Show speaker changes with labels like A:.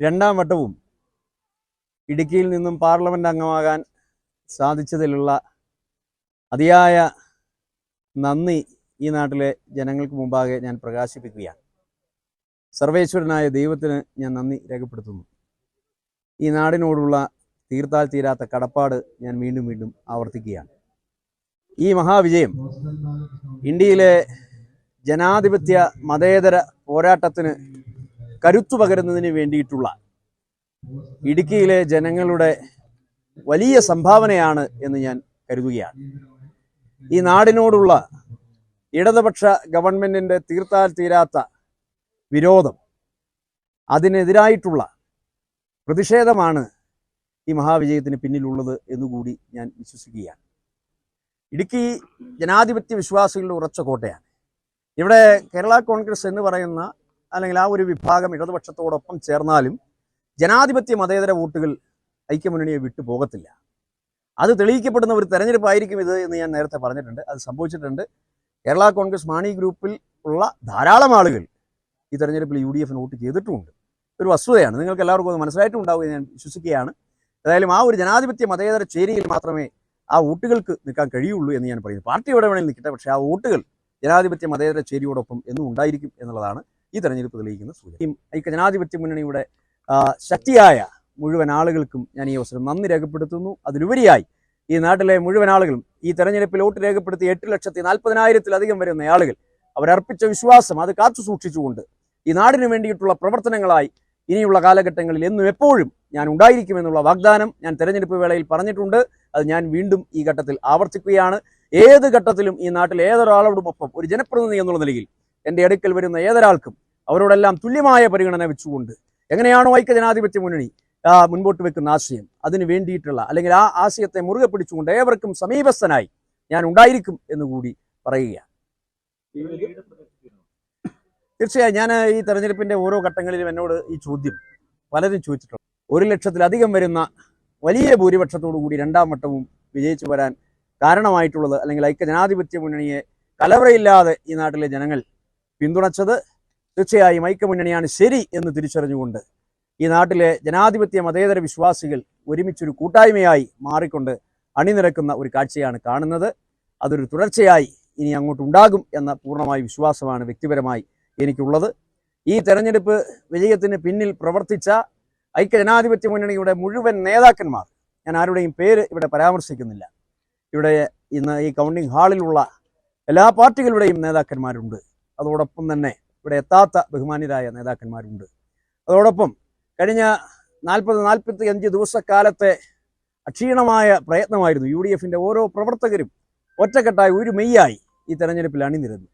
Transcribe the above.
A: രണ്ടാം വട്ടവും ഇടുക്കിയിൽ നിന്നും പാർലമെന്റ് അംഗമാകാൻ സാധിച്ചതിലുള്ള അതിയായ നന്ദി ഈ നാട്ടിലെ ജനങ്ങൾക്ക് മുമ്പാകെ ഞാൻ പ്രകാശിപ്പിക്കുകയാണ്. സർവേശ്വരനായ ദൈവത്തിന് ഞാൻ നന്ദി രേഖപ്പെടുത്തുന്നു. ഈ നാടിനോടുള്ള തീർത്താൽ തീരാത്ത കടപ്പാട് ഞാൻ വീണ്ടും വീണ്ടും ആവർത്തിക്കുകയാണ്. ഈ മഹാവിജയം ഇന്ത്യയിലെ ജനാധിപത്യ മതേതര പോരാട്ടത്തിന് കരുത്തു പകരുന്നതിന് വേണ്ടിയിട്ടുള്ള ഇടുക്കിയിലെ ജനങ്ങളുടെ വലിയ സംഭാവനയാണ് എന്ന് ഞാൻ കരുതുകയാണ്. ഈ നാടിനോടുള്ള ഇടതുപക്ഷ ഗവൺമെന്റിന്റെ തീർത്താൽ തീരാത്ത വിരോധം അതിനെതിരായിട്ടുള്ള പ്രതിഷേധമാണ് ഈ മഹാവിജയത്തിന് പിന്നിലുള്ളത് എന്നുകൂടി ഞാൻ വിശ്വസിക്കുകയാണ്. ഇടുക്കി ജനാധിപത്യ വിശ്വാസികളുടെ ഉറച്ച കോട്ടയാണ്. ഇവിടെ കേരള കോൺഗ്രസ് എന്ന് പറയുന്ന അല്ലെങ്കിൽ ആ ഒരു വിഭാഗം ഇടതുപക്ഷത്തോടൊപ്പം ചേർന്നാലും ജനാധിപത്യ മതേതര വോട്ടുകൾ ഐക്യമുന്നണിയെ വിട്ടു പോകത്തില്ല. അത് തെളിയിക്കപ്പെടുന്ന ഒരു തെരഞ്ഞെടുപ്പായിരിക്കും ഇത് എന്ന് ഞാൻ നേരത്തെ പറഞ്ഞിട്ടുണ്ട്. അത് സംഭവിച്ചിട്ടുണ്ട്. കേരള കോൺഗ്രസ് മാണി ഗ്രൂപ്പിൽ ഉള്ള ധാരാളം ആളുകൾ ഈ തെരഞ്ഞെടുപ്പിൽ യു ഡി എഫിന് വോട്ട് ചെയ്തിട്ടുമുണ്ട്. ഒരു വസ്തുതയാണ്. നിങ്ങൾക്ക് എല്ലാവർക്കും അത് മനസ്സിലായിട്ടും ഉണ്ടാവും ഞാൻ വിശ്വസിക്കുകയാണ്. ഏതായാലും ആ ഒരു ജനാധിപത്യ മതേതര ചേരിയിൽ മാത്രമേ ആ വോട്ടുകൾക്ക് നിൽക്കാൻ കഴിയുള്ളൂ എന്ന് ഞാൻ പറയുന്നു. പാർട്ടി എവിടെ വേണമെങ്കിൽ നിൽക്കട്ടെ. പക്ഷേ ആ വോട്ടുകൾ ജനാധിപത്യ മതേതര ചേരിയോടൊപ്പം എന്നും ഉണ്ടായിരിക്കും എന്നുള്ളതാണ് ഈ തെരഞ്ഞെടുപ്പ് തെളിയിക്കുന്ന സൂചന. ഈ ജനാധിപത്യ മുന്നണിയുടെ ശക്തിയായ മുഴുവൻ ആളുകൾക്കും ഞാൻ ഈ അവസരം നന്ദി രേഖപ്പെടുത്തുന്നു. അതിലുപരിയായി ഈ നാട്ടിലെ മുഴുവൻ ആളുകളും ഈ തെരഞ്ഞെടുപ്പിൽ വോട്ട് രേഖപ്പെടുത്തി എട്ട് ലക്ഷത്തി നാൽപ്പതിനായിരത്തിലധികം വരുന്ന ആളുകൾ അവരർപ്പിച്ച വിശ്വാസം അത് കാത്തു സൂക്ഷിച്ചുകൊണ്ട് ഈ നാടിന് വേണ്ടിയിട്ടുള്ള പ്രവർത്തനങ്ങളായി ഇനിയുള്ള കാലഘട്ടങ്ങളിൽ എന്നും എപ്പോഴും ഞാൻ ഉണ്ടായിരിക്കുമെന്നുള്ള വാഗ്ദാനം ഞാൻ തെരഞ്ഞെടുപ്പ് വേളയിൽ പറഞ്ഞിട്ടുണ്ട്. അത് ഞാൻ വീണ്ടും ഈ ഘട്ടത്തിൽ ആവർത്തിക്കുകയാണ്. ഏത് ഘട്ടത്തിലും ഈ നാട്ടിൽ ഏതൊരാളോടുമൊപ്പം ഒരു ജനപ്രതിനിധി എന്നുള്ള നിലയിൽ എന്റെ അടുക്കൽ വരുന്ന ഏതൊരാൾക്കും അവരോടെല്ലാം തുല്യമായ പരിഗണന വെച്ചുകൊണ്ട് എങ്ങനെയാണോ ഐക്യ ജനാധിപത്യ മുന്നണി മുൻപോട്ട് വെക്കുന്ന ആശയം അതിന് വേണ്ടിയിട്ടുള്ള അല്ലെങ്കിൽ ആ ആശയത്തെ മുറുകെ പിടിച്ചുകൊണ്ട് ഏവർക്കും സമീപസ്ഥനായി ഞാൻ ഉണ്ടായിരിക്കും എന്ന് കൂടി പറയുകയാണ്. തീർച്ചയായും ഞാൻ ഈ തെരഞ്ഞെടുപ്പിന്റെ ഓരോ ഘട്ടങ്ങളിലും എന്നോട് ഈ ചോദ്യം പലരും ചോദിച്ചിട്ടുണ്ട്. ഒരു ലക്ഷത്തിലധികം വരുന്ന വലിയ ഭൂരിപക്ഷത്തോടു കൂടി രണ്ടാം വട്ടവും വിജയിച്ചു വരാൻ കാരണമായിട്ടുള്ളത് അല്ലെങ്കിൽ ഐക്യ ജനാധിപത്യ മുന്നണിയെ കലവറയില്ലാതെ ഈ നാട്ടിലെ ജനങ്ങൾ പിന്തുണച്ചത് തീർച്ചയായും ഐക്യമുന്നണിയാണ് ശരി എന്ന് തിരിച്ചറിഞ്ഞുകൊണ്ട് ഈ നാട്ടിലെ ജനാധിപത്യ മതേതര വിശ്വാസികൾ ഒരുമിച്ചൊരു കൂട്ടായ്മയായി മാറിക്കൊണ്ട് അണിനിരക്കുന്ന ഒരു കാഴ്ചയാണ് കാണുന്നത്. അതൊരു തുടർച്ചയായി ഇനി അങ്ങോട്ട് ഉണ്ടാകും എന്ന പൂർണമായ വിശ്വാസമാണ് വ്യക്തിപരമായി എനിക്കുള്ളത്. ഈ തെരഞ്ഞെടുപ്പ് വിജയത്തിന് പിന്നിൽ പ്രവർത്തിച്ച ഐക്യജനാധിപത്യ മുന്നണിയുടെ മുഴുവൻ നേതാക്കന്മാർ ഞാൻ ആരുടെയും പേര് ഇവിടെ പരാമർശിക്കുന്നില്ല. ഇവിടെ ഇന്ന് ഈ കൗണ്ടിംഗ് ഹാളിലുള്ള എല്ലാ പാർട്ടികളുടെയും നേതാക്കന്മാരുണ്ട്. അതോടൊപ്പം തന്നെ ഇവിടെ എത്താത്ത ബഹുമാന്യരായ നേതാക്കന്മാരുണ്ട്. അതോടൊപ്പം കഴിഞ്ഞ നാൽപ്പത് നാൽപ്പത്തി അഞ്ച് ദിവസക്കാലത്തെ അക്ഷീണമായ പ്രയത്നമായിരുന്നു യു ഡി എഫിന്റെ ഓരോ പ്രവർത്തകരും ഒറ്റക്കെട്ടായി ഒരു മെയ്യായി ഈ തെരഞ്ഞെടുപ്പിൽ അണിനിരന്നു.